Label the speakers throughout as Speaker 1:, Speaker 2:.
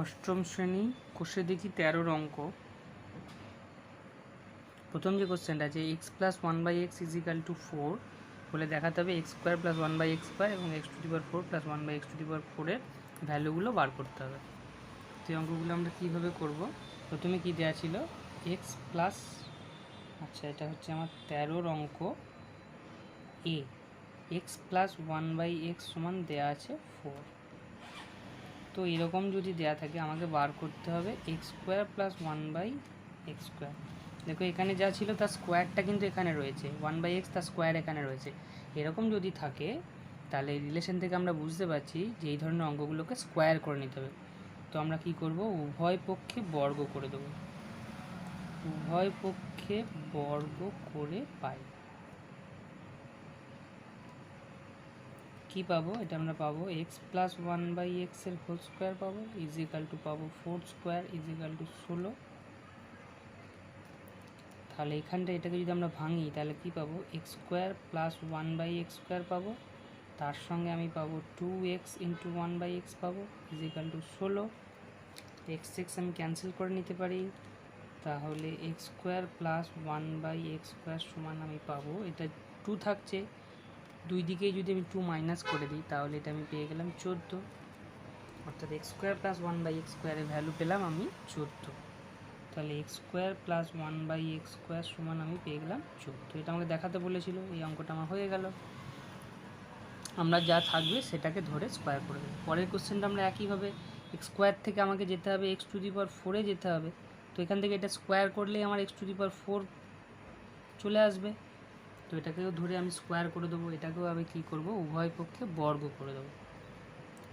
Speaker 1: অষ্টম শ্রেণি কোষে দেখি তেরোর অঙ্ক প্রথম যে কোশ্চেনটা আছে x plus one by x equal to four বলে দেখাতে হবে x square plus one by x square এবং x to the power four plus one by x to the ফোরের ভ্যালুগুলো বার করতে হবে। এই অঙ্কগুলো আমরা কীভাবে করব? প্রথমে কী দেওয়া ছিল? এক্স প্লাস আচ্ছা এটা হচ্ছে আমার তেরোর অঙ্ক এ x plus one by x সমান দেওয়া আছে ফোর তো এরকম যদি দেয়া থাকে, আমাকে বার করতে হবে x square plus one by x square দেখো, এখানে যা ছিল তার স্কোয়ারটা কিন্তু এখানে রয়েছে। ওয়ান বাই এক্স তার স্কোয়ার এখানে রয়েছে। এরকম যদি থাকে, তাহলে রিলেশন থেকে আমরা বুঝতে পারছি যে এই ধরনের অঙ্কগুলোকে স্কোয়ার করে নিতে হবে। তো আমরা কি করব? উভয় পক্ষে বর্গ করে দেবো। উভয় পক্ষে বর্গ করে পাই। কি পাবো? এটা আমরা পাবো এক্স প্লাস ওয়ান বাই এক্সের হোল স্কোয়ার পাবো ইজিক্যাল টু পাবো ফোর স্কোয়ার ইজিক্যাল টু ষোলো। তাহলে এখানটা এটাকে যদি আমরা ভাঙি, তাহলে কি পাবো? X square plus one by x square পাবো। তার সঙ্গে আমি পাবো two x into one by x পাবো ইজিক্যাল টু ষোলো। এক্স এক্স আমি ক্যান্সেল করে নিতে পারি। তাহলে x square plus one by x square সমান আমি পাবো। এটা টু থাকছে। দুই দিকেই যদি আমি টু মাইনাস করে দিই, তাহলে এটা আমি পেয়ে গেলাম চোদ্দ। অর্থাৎ x square plus one by x স্কোয়ারের ভ্যালু পেলাম আমি চোদ্দ। তাহলে x square plus one by x square সমান আমি পেয়ে গেলাম চোদ্দ। এটা আমাকে দেখাতে বলেছিল, এই অঙ্কটা আমার হয়ে গেল। আমরা যা থাকবে সেটাকে ধরে স্কোয়ার করে দেবো। পরের কোশ্চেনটা আমরা একইভাবে এক্স স্কোয়ার থেকে আমাকে যেতে হবে এক্স টু দি পাওয়ার ফোরে যেতে হবে। তো এখান থেকে এটা স্কোয়ার করলেই আমার x to the power four চলে আসবে। তো এটাকেও ধরে আমি স্কোয়ার করে দেবো, এটাকেও আমি কী করব, উভয় পক্ষে বর্গ করে দেবো।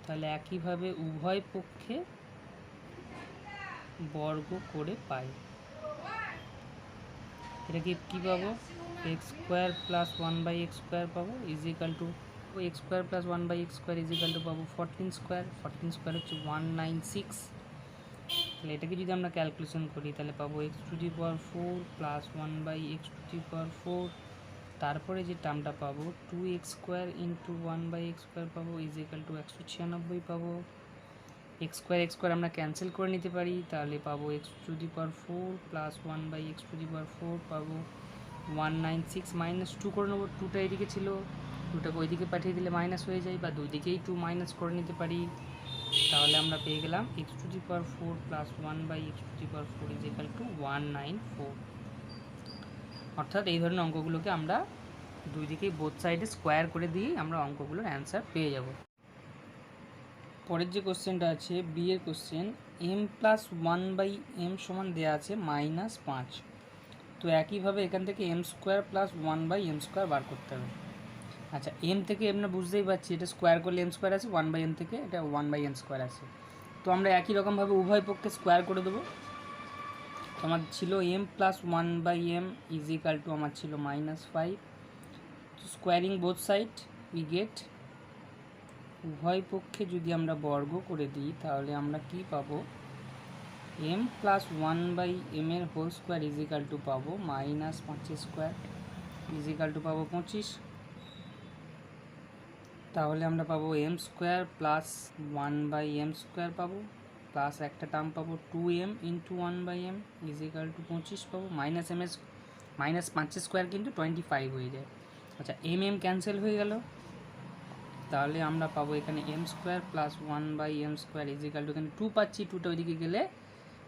Speaker 1: তাহলে একইভাবে উভয় পক্ষে বর্গ করে পাই। এটাকে কী পাবো? X square plus one by x square পাবো equal to x square plus one by x square equal to পাবো ফোরটিন স্কোয়ার ফোরটিন স্কোয়ার হচ্ছে ওয়ান নাইন সিক্স তাহলে এটাকে যদি আমরা ক্যালকুলেশন করি, তাহলে পাবো x to the power four plus one by x to the power four তারপরে যে টার্মটা পাবো two x square into one by x square পাবো ইজিক্যাল টু একশো ছিয়ানব্বই পাবো। এক্স স্কোয়ার এক্স স্কোয়ার আমরা ক্যান্সেল করে নিতে পারি, তাহলে পাবো x to the power four plus one by x to the power four পাবো। One nine six minus two করে নেব টুটা এদিকে ছিল টুটাকে ওইদিকে পাঠিয়ে দিলে মাইনাস হয়ে যায়, বা দুই দিকেই টু মাইনাস করে নিতে পারি। তাহলে আমরা পেয়ে গেলাম x to the power four plus one by x to the power four is equal to one nine four অর্থাৎ এই ধরনের অঙ্কগুলোকে আমরা দুই দিকেই বোথ সাইডে স্কোয়ার করে দিয়ে আমরা অঙ্কগুলোর অ্যান্সার পেয়ে যাব। পরের যে কোশ্চেনটা আছে বি এর question m plus one by m সমান দেওয়া আছে মাইনাস পাঁচ। তো একইভাবে এখান থেকে m square plus one by m square বার করতে হবে। আচ্ছা এম থেকে আমরা বুঝতেই পারছি, এটা স্কোয়ার করলে এম স্কোয়ার আছে ওয়ান বাই এম থেকে এটা ওয়ান বাই এম স্কোয়ার আছে। তো আমরা একই রকমভাবে উভয় পক্ষে স্কোয়ার করে দেবো। আমার ছিল m plus one by m equal to আমার ছিল minus five squaring both side we get উভয় পক্ষে যদি আমরা বর্গ করে দিই, তাহলে আমরা কি পাবো? M plus one by M এর whole square is equal to পাবো মাইনাস পঁচিশ স্কোয়ার ইজিক্যাল টু পাবো পঁচিশ। তাহলে আমরা পাবো M square plus one by M square পাবো। প্লাস একটা টার্ম পাবো two M into one by M is equal to পঁচিশ পাবো মাইনাস এম এস মাইনাস পাঁচ স্কোয়ার কিন্তু টোয়েন্টি ফাইভ হয়ে যায়। আচ্ছা এম এম ক্যান্সেল হয়ে গেল। তাহলে আমরা পাবো এখানে M square plus one by M square is equal to এখানে টু পাচ্ছি টুটা ওইদিকে গেলে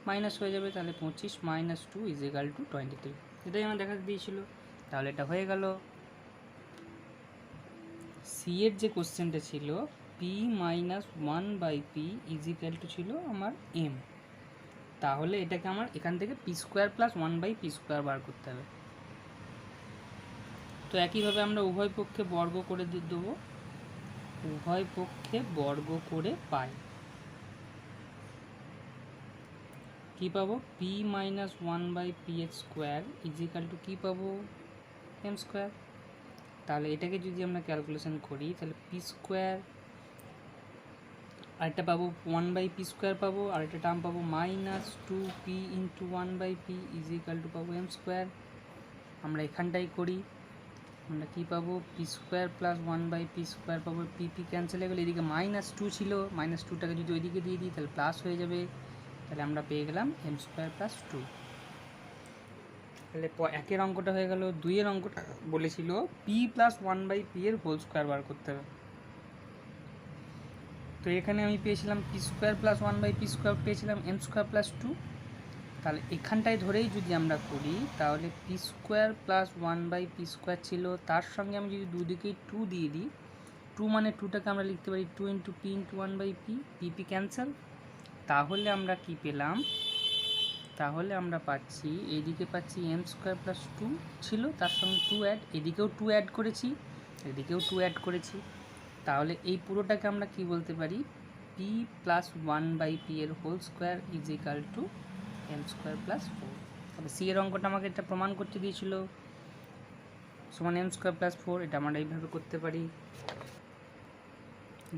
Speaker 1: মাইনাস হয়ে যাবে, তাহলে পঁচিশ minus two is equal to twenty three এটাই আমার দেখা দিয়েছিল। তাহলে এটা হয়ে গেল। সি এর যে কোশ্চেনটা ছিল P minus one by P is equal to ছিল আমার এম তাহলে এটাকে আমার এখান থেকে P square plus one by P square বার করতে হবে। তো একইভাবে আমরা উভয় পক্ষে বর্গ করে দেবো। উভয় পক্ষে বর্গ করে পাই। কি পাবো? P minus one by P X square is equal to কী পাবো? এম স্কোয়ার তাহলে এটাকে যদি আমরা ক্যালকুলেশন করি, তাহলে পি স্কোয়ার আরেকটা পাবো ওয়ান বাই পি স্কোয়ার পাবো, আরেকটা টার্ম পাবো minus two P into one by P is equal to পাবো এম স্কোয়ার আমরা এখানটাই করি, আমরা কী পাবো? P square plus one by P square পাবো পি পি ক্যান্সেল হয়ে গেলে, এদিকে মাইনাস টু ছিল মাইনাস টুটাকে যদি ওইদিকে দিয়ে দিই, তাহলে প্লাস হয়ে যাবে। তাহলে আমরা পেয়ে গেলাম এম স্কোয়ার প্লাস টু তাহলে একের অঙ্কটা হয়ে গেল, দুইয়ের অঙ্কটা বলেছিল P plus one by P এর হোল স্কোয়ার বার করতে হবে। তো এখানে আমি পেয়েছিলাম P square plus one by P square পেয়েছিলাম এম স্কোয়ার প্লাস টু তাহলে এখানটায় ধরেই যদি আমরা করি, তাহলে P square plus one by P square ছিল, তার সঙ্গে আমি যদি দুদিকেই টু দিয়ে দিই টু মানে টুটাকে আমরা লিখতে পারি two into P into one by P P P cancel তাহলে আমরা কি পেলাম? তাহলে আমরা পাচ্ছি এইদিকে পাচ্ছি এম স্কোয়ার প্লাস টু ছিল, তার সঙ্গে টু অ্যাড এদিকেও টু অ্যাড করেছি, এদিকেও টু অ্যাড করেছি। তাহলে এই পুরোটাকে আমরা কি বলতে পারি? P plus one by P এর whole square is equal to M square plus four তবে সি এর অঙ্কটা আমাকে এটা প্রমাণ করতে দিয়েছিল। সমান এম স্কোয়ার প্লাস ফোর এটা আমরা এইভাবে করতে পারি।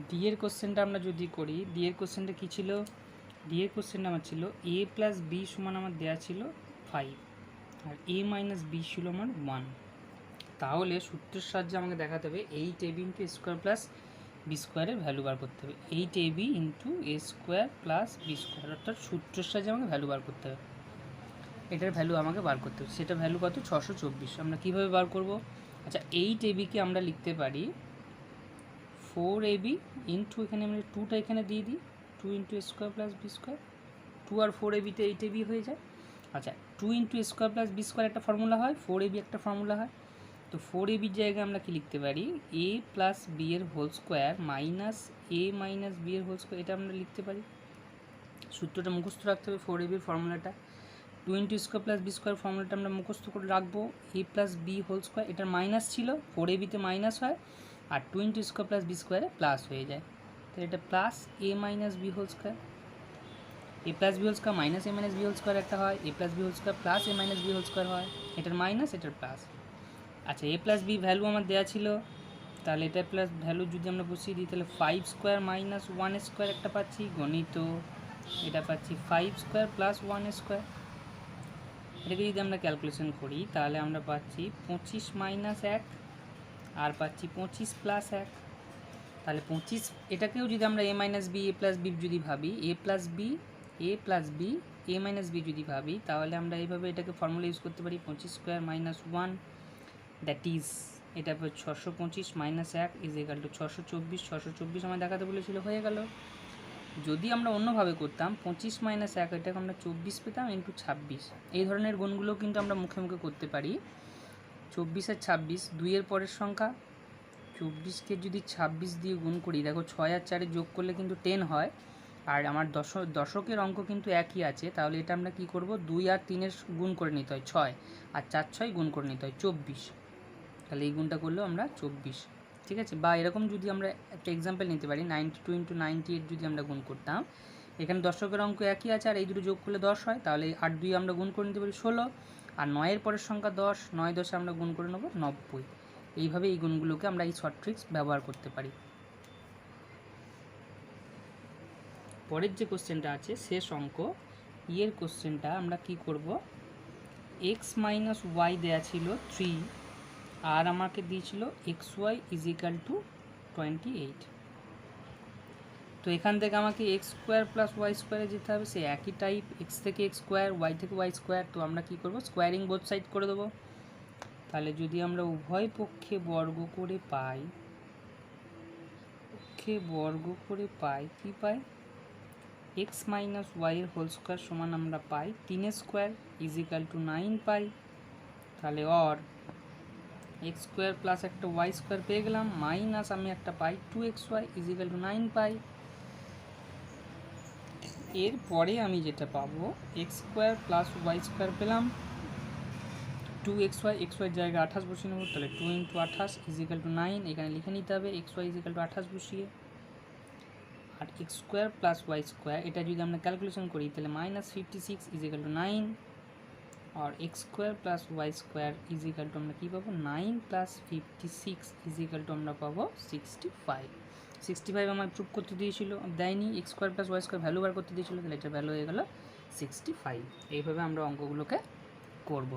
Speaker 1: ডি এর কোশ্চেনটা আমরা যদি করি ডি এর কোশ্চেনটা কী ছিল? ডি এর কোশ্চেনটা আমার ছিল এ প্লাস বি সমান আমার দেওয়া ছিল ফাইভ আর এ মাইনাস বি ছিল আমার ওয়ান তাহলে সূত্রের সাহায্যে আমাকে দেখাতে হবে eight A B into square plus B স্কোয়ারের ভ্যালু বার করতে হবে। Eight A B into A square plus B square অর্থাৎ সূত্রের সাহায্যে আমাকে ভ্যালু বার করতে হবে। এটার ভ্যালু আমাকে বার করতে হবে। সেটা ভ্যালু কত? ছশো চব্বিশ। আমরা কীভাবে বার করব? আচ্ছা এইট এ বিকে আমরা লিখতে পারি ফোর এ বি ইন্টু এখানে আমরা টুটা এখানে দিয়ে দিই। Two into square plus B square two আর ফোর এ বিতে এইট এ বি হয়ে যায়। আচ্ছা two into square plus B square একটা ফর্মুলা হয় ফোর এবি একটা ফর্মুলা হয়। তো ফোর এ বির জায়গায় আমরা কি লিখতে পারি? এ প্লাস বি এর whole square minus A minus B এর হোল স্কোয়ার এটা আমরা লিখতে পারি। সূত্রটা মুখস্থ রাখতে হবে ফোর এ বির ফর্মুলাটা two into square plus B square ফর্মুলাটা আমরা মুখস্থ করে রাখব। A plus B whole square এটার মাইনাস ছিল ফোর এ বিতে মাইনাস হয়, আর two into square plus B স্কোয়ারে প্লাস হয়ে যায়। তো এটা plus A minus B whole square A plus B whole square minus A minus B whole square একটা হয় A plus B whole square plus A minus B whole square হয়। এটার minus এটার প্লাস আচ্ছা এ প্লাস বি ভ্যালু আমার দেওয়া ছিল। তাহলে এটা প্লাস ভ্যালু যদি আমরা বসিয়ে দিই, তাহলে five square minus one square একটা পাচ্ছি, গণিত। এটা পাচ্ছি five square plus one square এটাকে যদি আমরা ক্যালকুলেশন করি, তাহলে আমরা পাচ্ছি পঁচিশ মাইনাস এক, আর পাচ্ছি পঁচিশ প্লাস এক। তাহলে পঁচিশ, এটাকেও যদি আমরা A minus B A plus B যদি ভাবি A plus B A plus B A minus B যদি ভাবি, তাহলে আমরা এইভাবে এটাকে ফর্মুলা ইউজ করতে পারি, পঁচিশ square minus one that is এটা ছশো পঁচিশ মাইনাস এক ইজ একাল টু ছশো চব্বিশ ছশো চব্বিশ আমার দেখাতে বলেছিল, হয়ে গেল। যদি আমরা অন্যভাবে করতাম, পঁচিশ মাইনাস এক, এটাকে আমরা চব্বিশ পেতাম ইন্টু ছাব্বিশ। এই ধরনের গুণগুলো কিন্তু আমরা মুখে মুখে করতে পারি। চব্বিশ আর ছাব্বিশ, দুইয়ের পরের সংখ্যা। চব্বিশকে যদি ছাব্বিশ দিয়ে গুণ করি, দেখো ছয় আর চারে যোগ করলে কিন্তু টেন হয়। আর আমার দশ, দশকের অঙ্ক কিন্তু একই আছে, তাহলে এটা আমরা কি করব? দুই আর তিনের গুণ করে নিতে হয়, ছয়। আর চার, ছয় গুণ করে নিতে হয়, চব্বিশ। তাহলে এই গুণটা করলেও আমরা চব্বিশ। ঠিক আছে? বা এরকম যদি আমরা একটা এক্সাম্পল নিতে পারি ninety two into ninety eight যদি আমরা গুণ করতাম, এখানে দশকের অঙ্ক একই আছে, আর এই দুটো যোগ করলে দশ হয়, তাহলে আট দুই আমরা গুণ করে নিতে পারি ষোলো, আর নয়ের পরের সংখ্যা দশ, নয় দশে আমরা গুণ করে নেব নব্বই। এইভাবে এই গুণগুলোকে আমরা এই শর্ট ট্রিক্স ব্যবহার করতে পারি। পরের যে কোশ্চেনটা আছে, শেষ অঙ্ক, ইয়ের কোশ্চেনটা আমরা কি করব? এক্স মাইনাস ওয়াই দেওয়া ছিল থ্রি আর আমাকে দিয়েছিল X Y is equal to twenty eight তো এখান থেকে আমাকে এক্স স্কোয়ার প্লাস ওয়াই স্কোয়ারে যেতে হবে সে একই টাইপ এক্স থেকে এক্স স্কোয়ার ওয়াই থেকে ওয়াই স্কোয়ার তো আমরা কি করব? স্কোয়ারিং বোথ সাইড করে দেবো। তাহলে যদি আমরা উভয় পক্ষে বর্গ করে পাই, পক্ষে বর্গ করে পাই কি পাই? এক্স মাইনাস ওয়াইয়ের হোল স্কোয়ার সমান আমরা পাই। তিনের square is equal to nine পাই। তাহলে অর এক্স স্কোয়ার প্লাস একটা ওয়াই স্কোয়ার পেয়ে গেলাম, মাইনাস আমি একটা পাই two X Y is equal to nine পাই। এরপরে আমি যেটা পাবো, X square plus Y square পেলাম, two X Y X Y জায়গায় আঠাশ বসিয়ে নেব, তাহলে টু ইন্টু আঠাশ ইজিক্যাল টু নাইন, এখানে লিখে নিতে হবে এক্স ওয়াই ইজিক্যাল টু আঠাশ বসিয়ে। আর X square plus Y square, এটা যদি আমরা ক্যালকুলেশন করি, তাহলে minus fifty six is equal to nine R X square plus Y square is equal to আমরা কী পাবো? Nine plus fifty six is equal to আমরা পাবো সিক্সটি ফাইভ সিক্সটি ফাইভ আমার প্রুভ করতে দিয়েছিল, দেয়নি X square plus Y square value বার করতে দিয়েছিল, তাহলে এটা ভ্যালু হয়ে গেলো সিক্সটি ফাইভ এইভাবে আমরা অঙ্কগুলোকে করব।